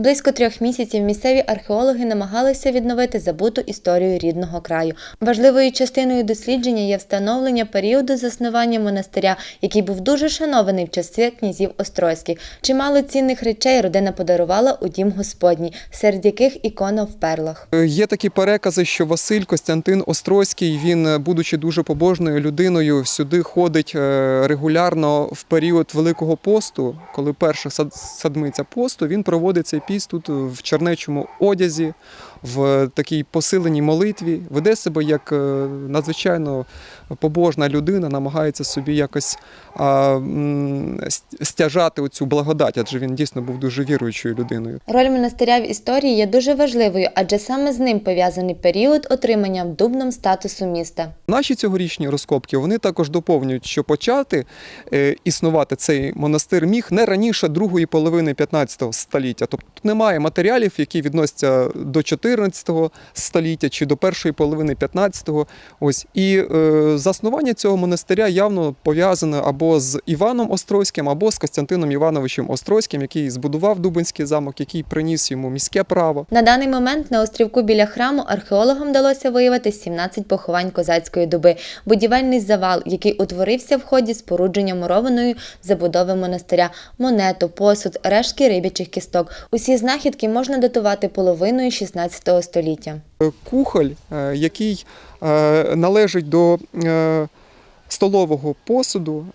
Близько трьох місяців місцеві археологи намагалися відновити забуту історію рідного краю. Важливою частиною дослідження є встановлення періоду заснування монастиря, який був дуже шанований в часи князів Острозьких. Чимало цінних речей родина подарувала у дім Господній, серед яких ікона в перлах. Е, Є такі перекази, що Василь Костянтин Острозький, він, е, будучи дуже побожною людиною, сюди ходить е, регулярно в період Великого посту, коли перша сад- садмиця посту, він проводить цей піст тут в чернечому одязі, в такій посиленій молитві, веде себе як е, надзвичайно побожна людина, намагається собі якось а, стяжати оцю благодать, адже він дійсно був дуже віруючою людиною. Роль монастиря в історії є дуже важливою, адже саме з ним пов'язаний період отримання дубном статусу міста. Наші цьогорічні розкопки вони також доповнюють, що почати е, існувати цей монастир міг не раніше другої половини 15 століття. Тобто тут немає матеріалів, які відносяться до 14 століття чи до першої половини 15-го. Ось і е, заснування цього монастиря явно пов'язане або з Іваном Острозьким, або з Костянтином Івановичем Острозьким, який збудував Дубинський замок, який приніс йому міське право. На даний момент на острівку біля храму археологам вдалося виявити 17 поховань козацької доби, будівельний завал, який утворився в ході спорудження мурованої забудови монастиря, монету, посуд, рештки рибячих кісток. Усі знахідки можна датувати половиною 16 століття. Е, кухоль, е, який е, належить до столового посуду.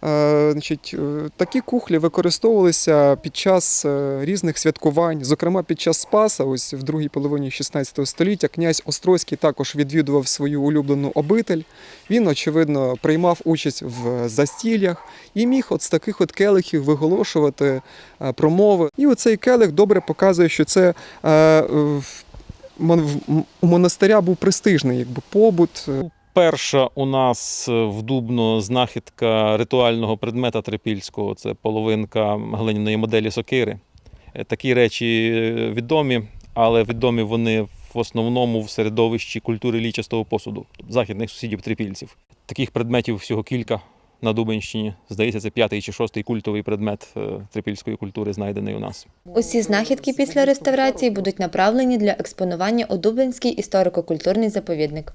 Значить, такі кухлі використовувалися під час різних святкувань, зокрема під час Спаса, ось в другій половині 16 століття, князь Острозький також відвідував свою улюблену обитель. Він, очевидно, приймав участь в застіллях і міг от з таких от келихів виголошувати промови. І оцей келих добре показує, що це в у монастиря був престижний якби, побут. Перша у нас е, в Дубно знахідка ритуального предмета трипільського це половинка глиняної моделі сокири. Е, Такі речі е, відомі, але відомі вони в основному в середовищі культури лічастого посуду, тобто західних сусідів трипільців. Таких предметів всього кілька на Дубенщині. Здається, це п'ятий чи шостий культовий предмет е, трипільської культури, знайдений у нас. Усі знахідки після реставрації будуть направлені для експонування у Дублинський історико-культурний заповідник.